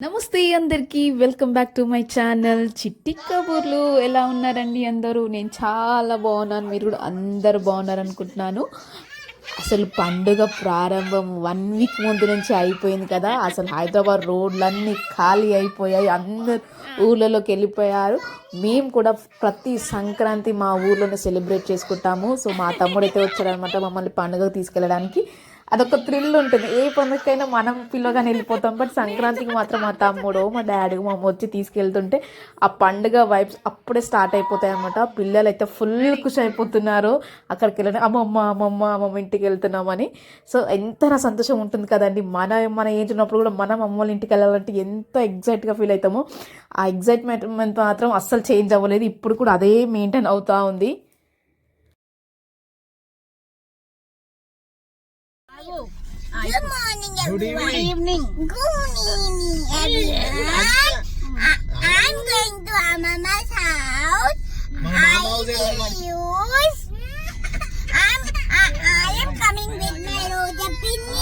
నమస్తే అందరికీ welcome back to my channel. చిట్టి కబుర్లు ఎలా ఉన్నారండి అందరూ? నేను చాలా బాగున్నాను మీరు కూడా అందరు బాగున్నారు అనుకుంటున్నాను. అసలు పండుగ ప్రారంభం వన్ వీక్ ముందు నుంచి అయిపోయింది కదా. అసలు హైదరాబాద్ రోడ్లన్నీ ఖాళీ అయిపోయాయి. అందరు ఊళ్ళలోకి వెళ్ళిపోయారు. మేము కూడా ప్రతి సంక్రాంతి మా ఊర్లోనే సెలబ్రేట్ చేసుకుంటాము. సో మా తమ్ముడు అయితే వచ్చాడనమాట మమ్మల్ని పండుగకు తీసుకెళ్ళడానికి. అదొక థ్రిల్ ఉంటుంది. ఏ పండుగకైనా మనం పిల్లగానే వెళ్ళిపోతాం. బట్ సంక్రాంతికి మాత్రం మా తమ్ముడు మా డాడీ మా అమ్మ వచ్చి తీసుకెళ్తుంటే ఆ పండుగ వైబ్స్ అప్పుడే స్టార్ట్ అయిపోతాయి అనమాట పిల్లలు అయితే ఫుల్ ఖుషి అయిపోతున్నారు అక్కడికి వెళ్ళిన అమ్మమ్మ అమ్మమ్మ అమ్మమ్మ ఇంటికి వెళ్తున్నామని. సో ఎంత నా సంతోషం ఉంటుంది కదండి. మన మన ఏజ్ ఉన్నప్పుడు కూడా మనం అమ్మమ్మ ఇంటికి వెళ్ళాలంటే ఎంత ఎగ్జైట్గా ఫీల్ అవుతామో. ఆ ఎగ్జైట్మెంట్ మాత్రం అస్సలు చేంజ్ అవ్వలేదు. ఇప్పుడు కూడా అదే మెయింటైన్ అవుతూ ఉంది. Good morning, everyone. Good evening. Good evening, everyone. I- I'm going to our mama's house. I will use. I'm, I, I am coming with my Roja Pinny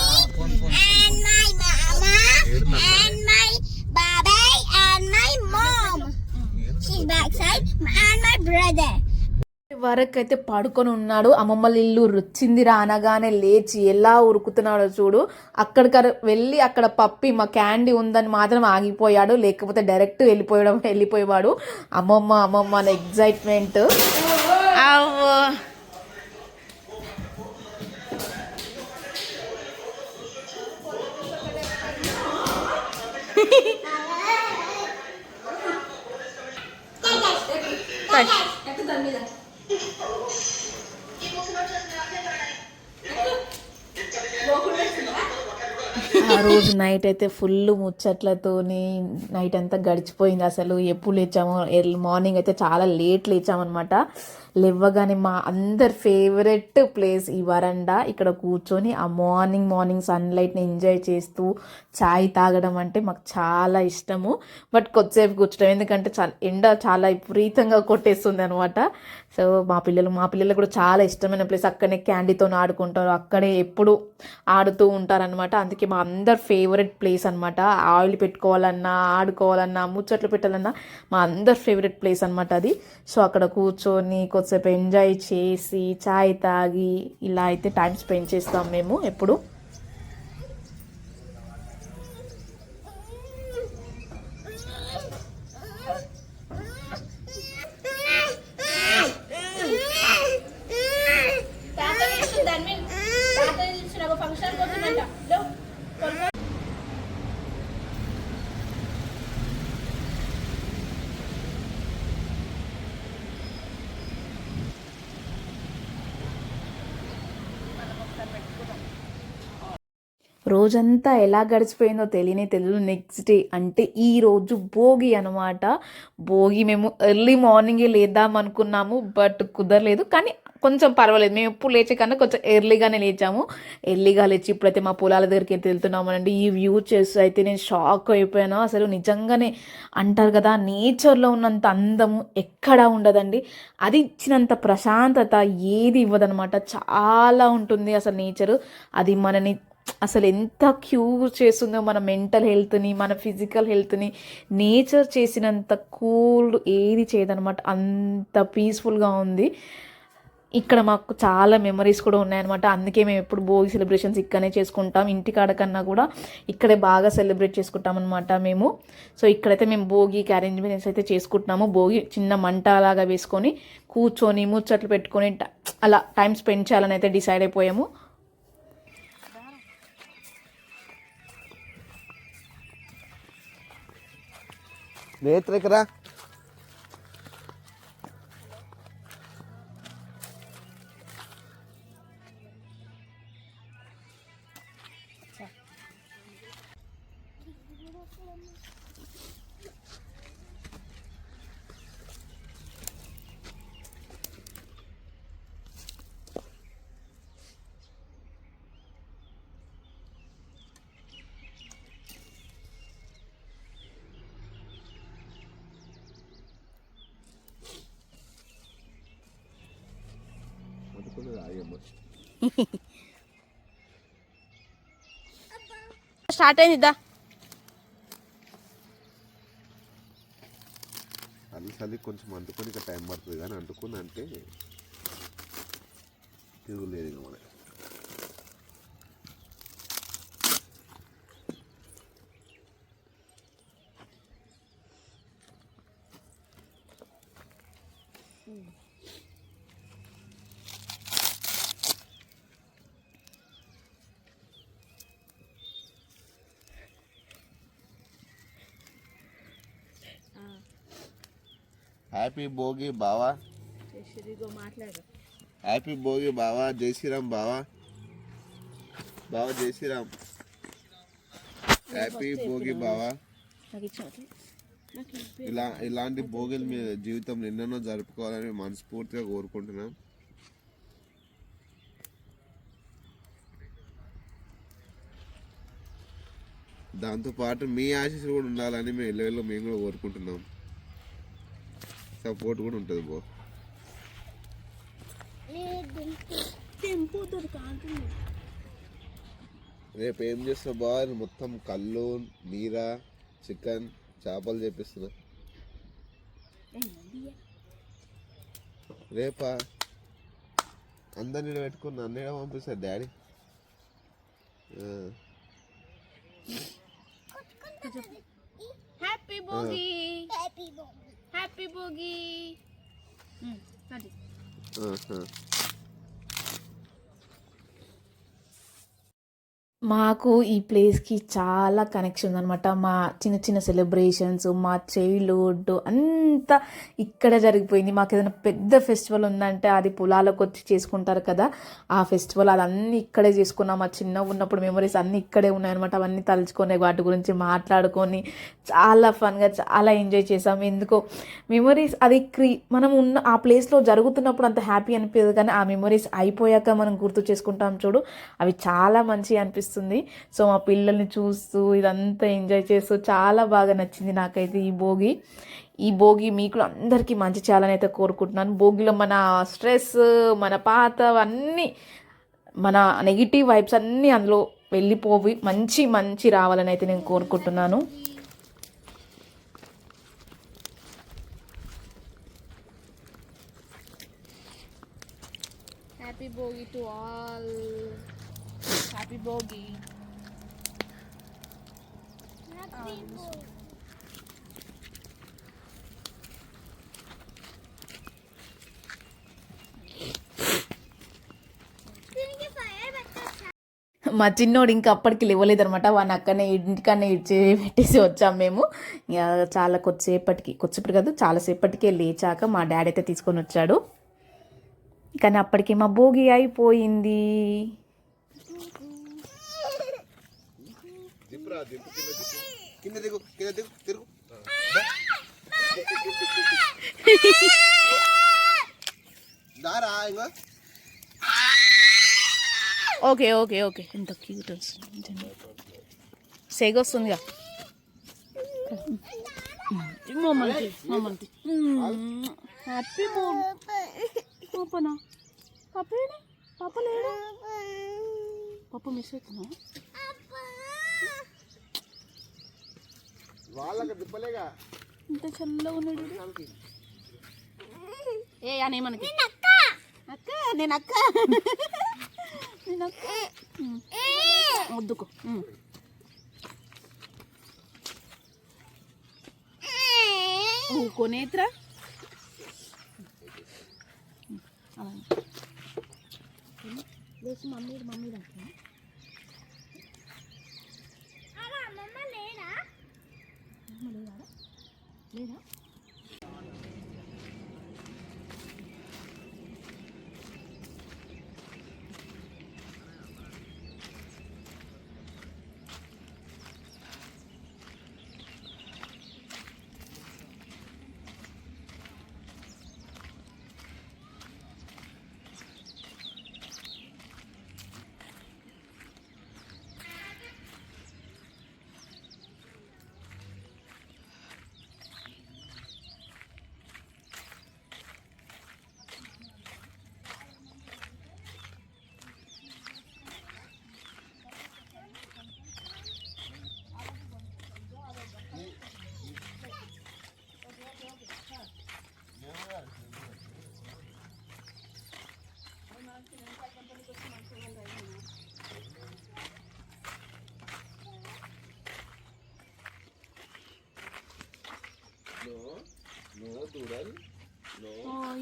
and my mama and my baby and my mom. She's backside and my brother. వరకు అయితే పడుకొని ఉన్నాడు. అమ్మమ్మల ఇల్లు రుచిందిరా అనగానే లేచి ఎలా ఉరుకుతున్నాడో చూడు. అక్కడికి వెళ్ళి అక్కడ పప్పి మా క్యాండీ ఉందని మాత్రం ఆగిపోయాడు. లేకపోతే డైరెక్ట్ వెళ్ళిపోయడం వెళ్ళిపోయేవాడు. అమ్మమ్మ అమ్మమ్మ అనే ఎగ్జైట్మెంట్ అవ్వో. ఆ రోజు నైట్ అయితే ఫుల్ ముచ్చట్లతోని నైట్ అంతా గడిచిపోయింది. అసలు ఎప్పుడు లేచాము ఎర్లీ మార్నింగ్ అయితే చాలా లేట్ లేచామన్నమాట. లేవగానే మా అందరి ఫేవరెట్ ప్లేస్ ఈ వరండా. ఇక్కడ కూర్చొని ఆ మార్నింగ్ మార్నింగ్ సన్లైట్ని ఎంజాయ్ చేస్తూ చాయ్ తాగడం అంటే మాకు చాలా ఇష్టము. బట్ కొద్దిసేపు కూర్చోడం ఎందుకంటే చాలా ఎండ చాలా విపరీతంగా కొట్టేస్తుంది అనమాట సో మా పిల్లలు మా పిల్లలు కూడా చాలా ఇష్టమైన ప్లేస్. అక్కడనే క్యాండీతో ఆడుకుంటారు. అక్కడే ఎప్పుడు ఆడుతూ ఉంటారనమాట అందుకే మా అందరి ఫేవరెట్ ప్లేస్ అనమాట ఆయిల్ పెట్టుకోవాలన్నా ఆడుకోవాలన్నా ముచ్చట్లు పెట్టాలన్నా మా అందరి ఫేవరెట్ ప్లేస్ అనమాట అది. సో అక్కడ కూర్చొని కొద్దిసేపు ఎంజాయ్ చేసి చాయ్ తాగి ఇలా అయితే టైం స్పెండ్ చేస్తాం మేము ఎప్పుడు. రోజంతా ఎలా గడిచిపోయిందో తెలియనే తెలియదు నెక్స్ట్ డే అంటే ఈ రోజు భోగి అనమాట భోగి మేము ఎర్లీ మార్నింగే లేద్దాం అనుకున్నాము బట్ కుదరలేదు. కానీ కొంచెం పర్వాలేదు. మేము ఎప్పుడు లేచే కన్నా కొంచెం ఎర్లీగానే లేచాము. ఎర్లీగా లేచి ఇప్పుడైతే మా పొలాల దగ్గరికి వెళ్తున్నామనండి ఈ వ్యూ చేసి అయితే నేను షాక్ అయిపోయాను. అసలు నిజంగానే అంటారు కదా నేచర్లో ఉన్నంత అందము ఎక్కడా ఉండదండి. అది ఇచ్చినంత ప్రశాంతత ఏది ఇవ్వదనమాట చాలా ఉంటుంది అసలు నేచరు అది మనని అసలు ఎంత క్యూర్ చేస్తుందో మన మెంటల్ హెల్త్ని మన ఫిజికల్ హెల్త్ని నేచర్ చేసినంత కూల్ ఏది చేయదనమాట అంత పీస్ఫుల్గా ఉంది. ఇక్కడ మాకు చాలా మెమరీస్ కూడా ఉన్నాయన్నమాట. అందుకే మేము ఎప్పుడు భోగి సెలబ్రేషన్స్ ఇక్కడనే చేసుకుంటాం. ఇంటికాడ కన్నా కూడా ఇక్కడే బాగా సెలబ్రేట్ చేసుకుంటాం అనమాట మేము. సో ఇక్కడైతే మేము భోగికి అరేంజ్మెంట్స్ అయితే చేసుకుంటున్నాము. భోగి చిన్న మంట లాగా వేసుకొని కూర్చొని ముచ్చట్లు పెట్టుకొని అలా టైం స్పెండ్ చేయాలని అయితే డిసైడ్ అయిపోయాము. ನೇತ್ರಕರ స్టార్ట్ అయింది ఇద్దా. చలి కొంచెం అందుకొని ఇక టైం పడుతుంది కానీ అంటుకుని అంటే తిరుగులేదు ఇక మనకి. హ్యాపీ భోగి బావా హ్యాపీ భోగి బావా జై శ్రీరామ్ బావా బావా జై శ్రీరామ్ హ్యాపీ భోగి బావా ఇలా ఇలాంటి భోగిలు మీ జీవితంలో ఎన్నెన్నో జరుపుకోవాలని మనస్ఫూర్తిగా కోరుకుంటున్నాం. దాంతోపాటు మీ ఆశీస్సులు కూడా ఉండాలని మేము ఇళ్ళలో మేము కూడా కోరుకుంటున్నాం. సపోర్ట్ కూడా ఉంటుంది బో రేపు ఏం చేస్తావు బా? మొత్తం కళ్ళు నీర చికెన్ చేపలు చేపిస్తున్నా. రేపా? అందరిని పెట్టుకుని నన్ను ఏడ పంపిస్తారు డాడీ. ఆ, హ్యాపీ భోగి హ్యాపీ బోన్ హ్యాపీ భోగి ఆహా. మాకు ఈ ప్లేస్కి చాలా కనెక్షన్ ఉందనమాట మా చిన్న చిన్న సెలబ్రేషన్స్ మా చైల్డ్హుడ్ అంతా ఇక్కడ జరిగిపోయింది. మాకు ఏదైనా పెద్ద ఫెస్టివల్ ఉందంటే అది పొలాలకు వచ్చి చేసుకుంటారు కదా ఆ ఫెస్టివల్ అదన్నీ ఇక్కడే చేసుకున్నాం. మా చిన్నగా ఉన్నప్పుడు మెమరీస్ అన్నీ ఇక్కడే ఉన్నాయన్నమాట. అవన్నీ తలుచుకొని వాటి గురించి మాట్లాడుకొని చాలా ఫన్గా చాలా ఎంజాయ్ చేసాం ఎందుకో మెమరీస్ అది క్రీ మనం ఉన్న ఆ ప్లేస్లో జరుగుతున్నప్పుడు అంత హ్యాపీ అనిపించదు కానీ ఆ మెమరీస్ అయిపోయాక మనం గుర్తు చేసుకుంటాం చూడు. అవి చాలా మంచిగా అనిపిస్తుంది సో మా పిల్లల్ని చూస్తూ ఇదంతా ఎంజాయ్ చేస్తూ చాలా బాగా నచ్చింది నాకైతే ఈ భోగి. ఈ భోగి మీకు అందరికీ మంచి చేయాలని అయితే కోరుకుంటున్నాను. భోగిలో మన స్ట్రెస్ మన పాత అన్నీ మన నెగిటివ్ వైబ్స్ అన్నీ అందులో వెళ్ళిపోవి. మంచి మంచి రావాలని అయితే నేను కోరుకుంటున్నాను. హ్యాపీ భోగి టు ఆల్ బోన్ దీనికి ఫైర్ పెట్టచ్చా మా చిన్నోడు ఇంకా అప్పటికి లేవలేదనమాట వాడిని అక్కడనే ఇంటికనే ఇడ్చి పెట్టేసి వచ్చాం మేము. ఇక చాలా కొద్దిసేపటికి కొద్దిసేపటి కాదు చాలాసేపటికే లేచాక మా డాడీ అయితే తీసుకొని వచ్చాడు. కానీ అప్పటికి మా భోగి అయిపోయింది. కింద దిగు. కింద దిగు కింద దిగు తిరుగు. దారా ఇంకా. Okay okay okay. ఎంత క్యూట్ వస్తుంది. సెగ వస్తుందిగా. మమ్మల్ని హ్యాపీ పాపనా? పాప? పాప లేడు? పాప మిస్ అవుతున్నా వాళ్ళకి దిప్పలేగా ఇంత చల్లగా ఉన్నాడు. ఏ అనే మనకి. అక్క. నేను అక్క. నేను అక్క. ఉమ్. వద్దుకో. ఉమ్. ఊకో నేత్ర. లేచి మమ్మీ మమ్మీ అలా అమ్మమ్మ లేరా లేదా నువ్వు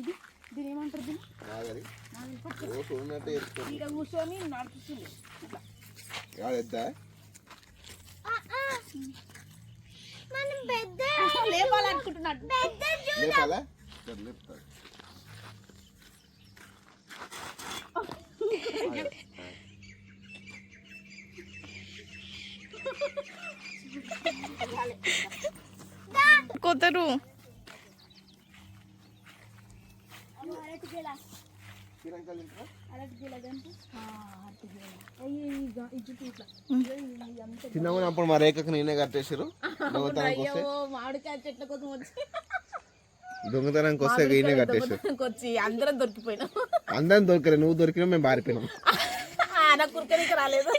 ఇది దీని ఏమంటారు దీన్ని? వేసుకో ఇక్కడ కూర్చొని నడుస్తుంది ఇట్లా. వాడెద్దా మనం పెద్ద లేపాలనుకుంటున్నాడు. లేపాలా? సరే, లేపుతా కొత్తరు. చిన్నగా ఉన్నప్పుడు మా రేఖకు నేనే కట్టేసారు దొంగతనానికి వస్తే మామిడికాయ చెట్ల కోసం వచ్చి. దొంగతనానికి వస్తే ఈయనే కట్టేసారు వచ్చి అందరం దొరికిపోయినాం. అందరం దొరికలే నువ్వు దొరికినా మేము బారిపోయినాం ఆయన కురికరికి రాలేదు.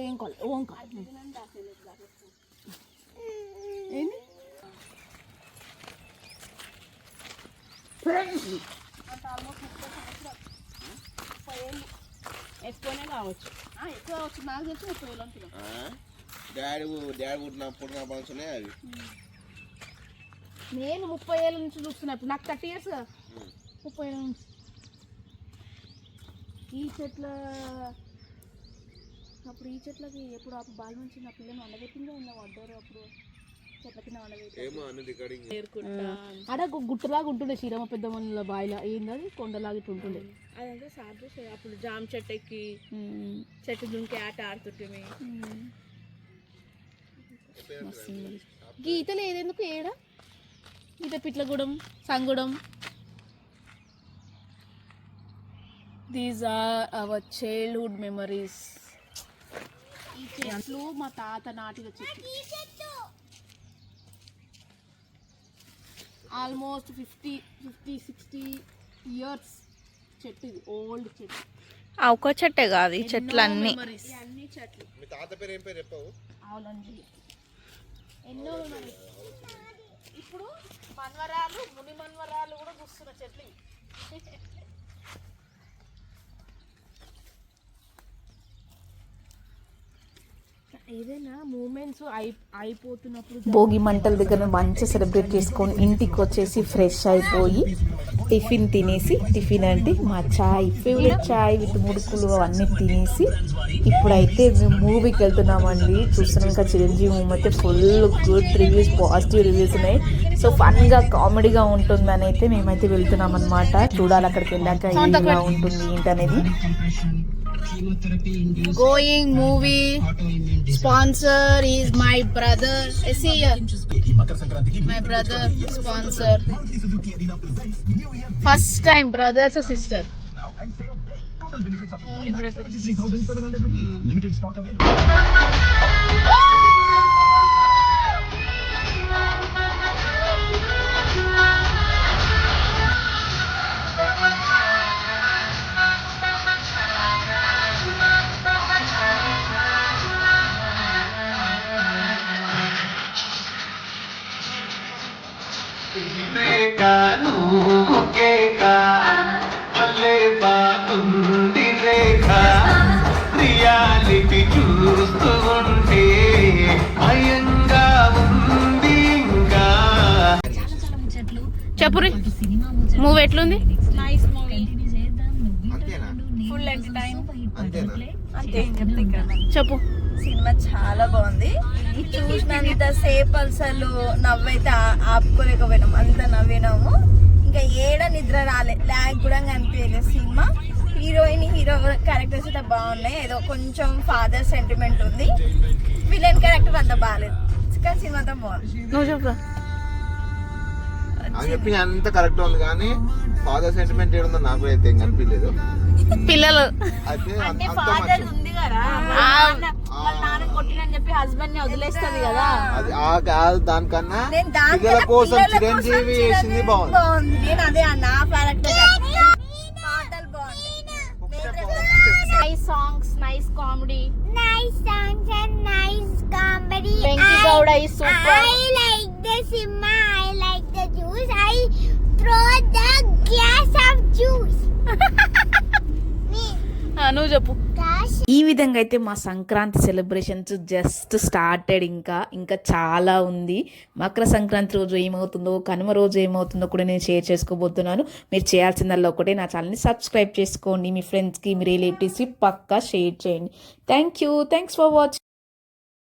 ఏం కాదు ఓం కాదు ఏంది ఎక్కువనే కావచ్చు ఎక్కువ కావచ్చు నాకు తెలిసి ముప్పై వేలు అనుకున్నాను డాడీ డాడీ పుట్టినప్పుడు నా పంచునే అవి. నేను ముప్పై ఏళ్ళ నుంచి చూస్తున్నా ఇప్పుడు నాకు థర్టీ ఇయర్స్ ముప్పై ఏళ్ళ నుంచి. ఈ చెట్ల అప్పుడు ఈ చెట్లకి ఎప్పుడు అప్పుడు బాల్ నుంచి నా పిల్లని వండబెట్టిందో ఉన్న వడ్డారు అప్పుడు. అడ గుట్టలాగా ఉంటుండే శ్రీరామ పెద్ద మనల బాయిల ఏంది కొండలాగా ఇట్లా ఉంటుండే. అదంతా సాధ్య అప్పుడు జామ చెట్టు ఎక్కి చెట్టు దుంకి ఆట ఆడుతుంటే గీతలు ఏదెందుకు ఏడ? గీత Pitlagudem సంగుడం. These are our childhood memories ఈ చెట్లు మా తాత నాటిన చెట్లు. Almost fifty fifty sixty years చెట్టు ఇది ఓల్డ్ చెట్టు. ఆ ఒక్క చెట్టే కాదు ఈ చెట్లు అన్ని చెట్లు. మీ తాత పేరు ఏం పేరు చెప్పావు? అవునండి. ఎన్నో ఇప్పుడు మన్వరాలు ముని మన్వరాలు కూడా చూస్తున్న చెట్లు ఏదైనా మూమెంట్స్ అయిపోతున్నప్పుడు భోగి మంటల దగ్గర మంచిగా సెలబ్రేట్ చేసుకొని ఇంటికి వచ్చేసి ఫ్రెష్ అయిపోయి టిఫిన్ తినేసి టిఫిన్ అంటే మా చాయ్ ఫేవరెట్ చాయ్ విత్ ముడుకులు అవన్నీ తినేసి ఇప్పుడైతే మేము మూవీకి వెళ్తున్నామండి. చూస్తున్నాం ఇంకా చిరంజీవి మూవీ అయితే full good reviews positive reviews ఉన్నాయి. సో ఫన్గా కామెడీగా ఉంటుందని అయితే మేమైతే వెళ్తున్నాం అనమాట చూడాలి అక్కడికి వెళ్ళాక ఎలా ఉంటుంది ఏంటనేది. Going movie sponsor is my brother. Is he here my brother sponsor. First time brothers or sister. Brother. Rekha చెప్పురి. Movie ఎట్లుంది? చెప్పు. సినిమా చాలా బాగుంది. చూసినంత సేపు అసలు నవ్వైతే ఆ- ఆపుకోలేకపోయినాం. అంత నవ్వినాము. ఇంకా ఏడ నిద్ర రాలే. లాగ్ కూడా కనిపించలేదు సినిమా. హీరోయిన్ హీరో క్యారెక్టర్స్ అయితే బాగున్నాయి. ఏదో కొంచెం ఫాదర్ సెంటిమెంట్ ఉంది. విలన్ క్యారెక్టర్ అంత బాగాలేదు కానీ సినిమా అంతా బాగుంది. చెప్పి అంత కరెక్ట్ ఉంది కానీ ఫాదర్ సెంటిమెంట్ ఏడుందో నాకు అయితే ఏం కనిపించలేదు. పిల్లలు. అయితే అంత- మంచి ఉంది కదా వాళ్ళ నాన్న వాళ్ళ నాన్న కొట్టినని చెప్పి హస్బెండ్ని వదిలేస్తుంది కదా. అది ఆ కాదు దానికన్నా నేను దాని పిల్లల కన్నా కోసం పిల్లల చిరంజీవి వేసింది బాగుంది. బాగుంది. నేను అదే అన్న ఆ క్యారెక్టర్ పాటలు బాగుంది. Nice songs nice comedy nice songs and nice comedy. Venky I- Gowda is super. I like the cinema. Juice. I throw the glass of juice. నువ్వు చెప్పు. ఈ విధంగా అయితే మా సంక్రాంతి సెలబ్రేషన్స్ జస్ట్ స్టార్టెడ్ ఇంకా ఇంకా చాలా ఉంది. మకర సంక్రాంతి రోజు ఏమవుతుందో కనుమ రోజు ఏమవుతుందో కూడా నేను షేర్ చేసుకోబోతున్నాను. మీరు చేయాల్సిందల్లా ఒకటే నా ఛానల్ని సబ్స్క్రైబ్ చేసుకోండి. మీ ఫ్రెండ్స్కి మీ రిలేటివ్స్కి పక్కా షేర్ చేయండి. Thank you thanks for watching